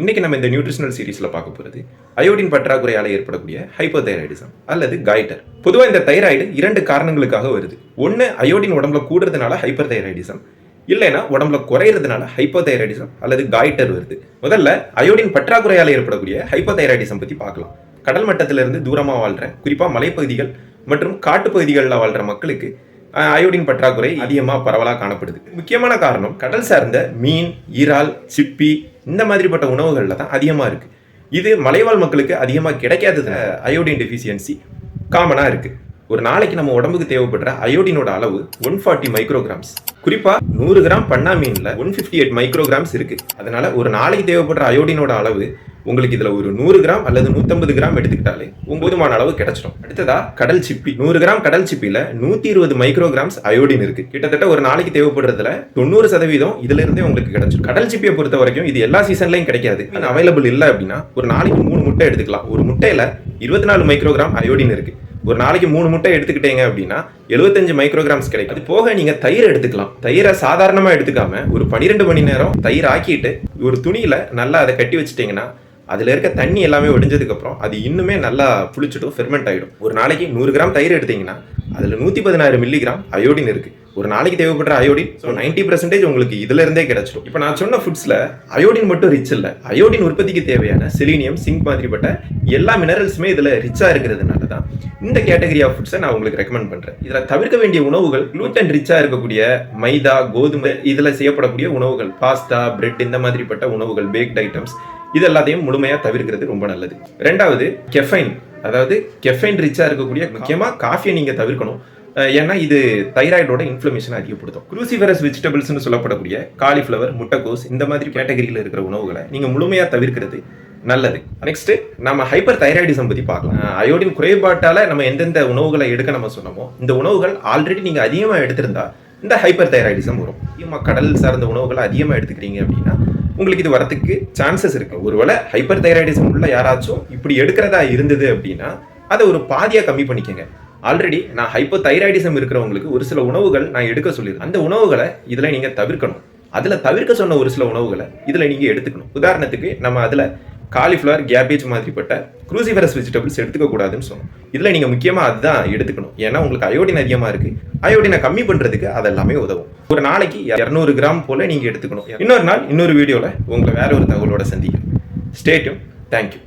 இன்றைக்கி நம்ம இந்த நியூட்ரிஷனல் சீரீஸில் பார்க்க போகிறது அயோடின் பற்றாக்குறையால் ஏற்படக்கூடிய ஹைப்போதைராய்டிசம் அல்லது காய்டர் பொதுவாக இந்த தைராய்டு இரண்டு காரணங்களுக்காக வருது. ஒன்று அயோடின் உடம்புல கூடுறதுனால ஹைப்பர் தைராய்டிசம் இல்லைன்னா உடம்புல குறையிறதுனால ஹைப்போதைராய்டிசம் அல்லது காய்டர் வருது. முதல்ல அயோடின் பற்றாக்குறையால் ஏற்படக்கூடிய ஹைப்போதைராய்டிசம் பற்றி பார்க்கலாம். கடல் மட்டத்திலிருந்து தூரமாக வாழ்கிற குறிப்பாக மலைப்பகுதிகள் மற்றும் காட்டுப்பகுதிகளில் வாழ்கிற மக்களுக்கு அயோடின் பற்றாக்குறை அதிகமாக பரவலாக காணப்படுது. முக்கியமான காரணம் கடல் சார்ந்த மீன் இறால் சிப்பி இந்த மாதிரிப்பட்ட உணவுகளில் தான் அதிகமாக இருக்குது இது மலைவாழ் மக்களுக்கு அதிகமாக கிடைக்காதது அயோடின் டெஃபிஷியன்சி காமனாக இருக்குது ஒரு நாளைக்கு நம்ம உடம்புக்கு தேவைப்படுற அயோடினோட அளவு ஒன் ஃபார்ட்டி மைக்ரோகிராம்ஸ் குறிப்பாக நூறு கிராம் பண்ணா மீனில் ஒன் ஃபிஃப்டி எயிட் மைக்ரோகிராம்ஸ் இருக்குது அதனால் ஒரு நாளைக்கு தேவைப்படுற அயோடினோட அளவு உங்களுக்கு இதுல ஒரு நூறு கிராம் அல்லது நூத்தம்பது கிராம் எடுத்துக்கிட்டாலே உங்க போதுமான அளவு கிடைச்சிடும். அடுத்ததா கடல் சிப்பி. நூறு கிராம் கடல் சிப்பில நூத்தி இருபது மைக்ரோகிராம்ஸ் அயோடின் இருக்கு. கிட்டத்தட்ட ஒரு நாளைக்கு தேவைப்படுறதுல தொண்ணூறு சதவீதம் இதுல இருந்தே உங்களுக்கு கிடைச்சிடும் கடல் சிப்பியை பொறுத்த வரைக்கும் இது எல்லா சீசன்லயும் கிடைக்காது. அவைலபிள் இல்லை அப்படின்னா ஒரு நாளைக்கு மூணு முட்டை எடுத்துக்கலாம். ஒரு முட்டையில இருபத்தி நாலு மைக்ரோகிராம் அயோடின் இருக்கு. ஒரு நாளைக்கு மூணு முட்டை எடுத்துக்கிட்டீங்க அப்படின்னா எழுபத்தஞ்சு மைக்ரோகிராம்ஸ் கிடைக்கும். அது போக நீங்க தயிர் எடுத்துக்கலாம். தயிரை சாதாரணமா எடுத்துக்காம ஒரு பன்னிரெண்டு மணி நேரம் தயிர் ஆக்கிட்டு ஒரு துணியில நல்லா அதை கட்டி வச்சிட்டீங்கன்னா அதில் இருக்க தண்ணி எல்லாமே ஒடிஞ்சதுக்கப்புறம் அது இன்னுமே நல்லா புளிச்சிட்டும் ஃபெர்மெண்ட் ஆகிடும் ஒரு நாளைக்கு நூறு கிராம் தயிர் எடுத்தீங்கன்னா அதில் நூற்றி பதினாறு மில்லிகிராம் அயோடின் இருக்குது ஒரு நாளைக்கு தேவைப்படுற அயோடின் ஸோ நைன்டி பர்சன்டேஜ் உங்களுக்கு இதுல இருந்தே கிடைச்சிடும் இப்போ நான் சொன்ன ஃபுட்ஸில் அயோடின் மட்டும் ரிச் இல்லை. அயோடின் உற்பத்திக்கு தேவையான செலீனியம் சிங்க் மாதிரிப்பட்ட எல்லா மினரல்ஸுமே இதில் ரிச்சாக இருக்கிறதுனால தான் இந்த கேட்டகரி ஆஃப் ஃபுட்ஸை நான் உங்களுக்கு ரெக்கமெண்ட் பண்ணுறேன் இதில் தவிர்க்க வேண்டிய உணவுகள் gluten ரிச்சாக இருக்கக்கூடிய மைதா கோதுமை இதில் செய்யப்படக்கூடிய உணவுகள் பாஸ்தா பிரெட் இந்த மாதிரிப்பட்ட உணவுகள் பேக்ட் ஐட்டம்ஸ் இது எல்லாத்தையும் முழுமையாக தவிர்க்கிறது ரொம்ப நல்லது. ரெண்டாவது கெஃபைன் அதாவது கெஃபைன் ரிச்சாக இருக்கக்கூடிய முக்கியமாக காஃபியை நீங்கள் தவிர்க்கணும். ஏன்னா இது தைராய்டோட இன்ஃப்ளமேஷன் அதிகப்படுத்தும். குரூசிஃபரஸ் வெஜிடபிள்ஸ்னு சொல்லப்படக்கூடிய காலிஃப்ளவர் முட்டைக்கோஸ் இந்த மாதிரி கேட்டகரியில் இருக்கிற உணவுகளை நீங்கள் முழுமையாக தவிர்க்கிறது நல்லது. நெக்ஸ்ட் நம்ம ஹைப்பர் தைராய்டிசம் பத்தி பார்க்கலாம். அயோடின் குறைபாட்டால நம்ம எந்தெந்த உணவுகளை எடுக்க நம்ம சொன்னோமோ இந்த உணவுகள் ஆல்ரெடி நீங்க அதிகமா எடுத்திருந்தா இந்த ஹைப்பர் தைராய்டிசம் வரும். அதிகமாக கடல் சார்ந்த உணவுகளை அதிகமாக எடுத்துக்கிறீங்க அப்படின்னா உங்களுக்கு இது வரத்துக்கு சான்சஸ் இருக்கு. ஒருவேளை ஹைப்பர் தைராய்டிசம் உள்ள யாராச்சும் இப்படி எடுக்கிறதா இருந்தது அப்படின்னா அதை ஒரு பாதியாக கம்மி பண்ணிக்கங்க. ஆல்ரெடி நான் ஹைப்போ தைராய்டிசம் இருக்கிறவங்களுக்கு ஒரு சில உணவுகள் நான் எடுக்க சொல்லியிருக்கேன் அந்த உணவுகளை இதில் நீங்கள் தவிர்க்கணும். அதில் தவிர்க்க சொன்ன ஒரு சில உணவுகளை இதில் நீங்கள் எடுத்துக்கணும். உதாரணத்துக்கு நம்ம அதில் காலிஃப்ளவர் கேபேஜ் மாதிரிப்பட்ட குரூசிஃபரஸ் வெஜிடபிள்ஸ் எடுத்துக்க கூடாதுன்னு சொன்னோம். இதில் நீங்கள் முக்கியமாக அதுதான் எடுத்துக்கணும். ஏன்னா உங்களுக்கு அயோடின் அதிகமாக இருக்குது அயோடினை கம்மி பண்ணுறதுக்கு அதெல்லாமே உதவும். ஒரு நாளைக்கு இரநூறு கிராம் போல் நீங்கள் எடுத்துக்கணும். இன்னொரு நாள் இன்னொரு வீடியோவில் உங்களை வேற ஒரு தகவலோட சந்திக்கிறேன். ஸ்டேட்டும் தேங்க்யூ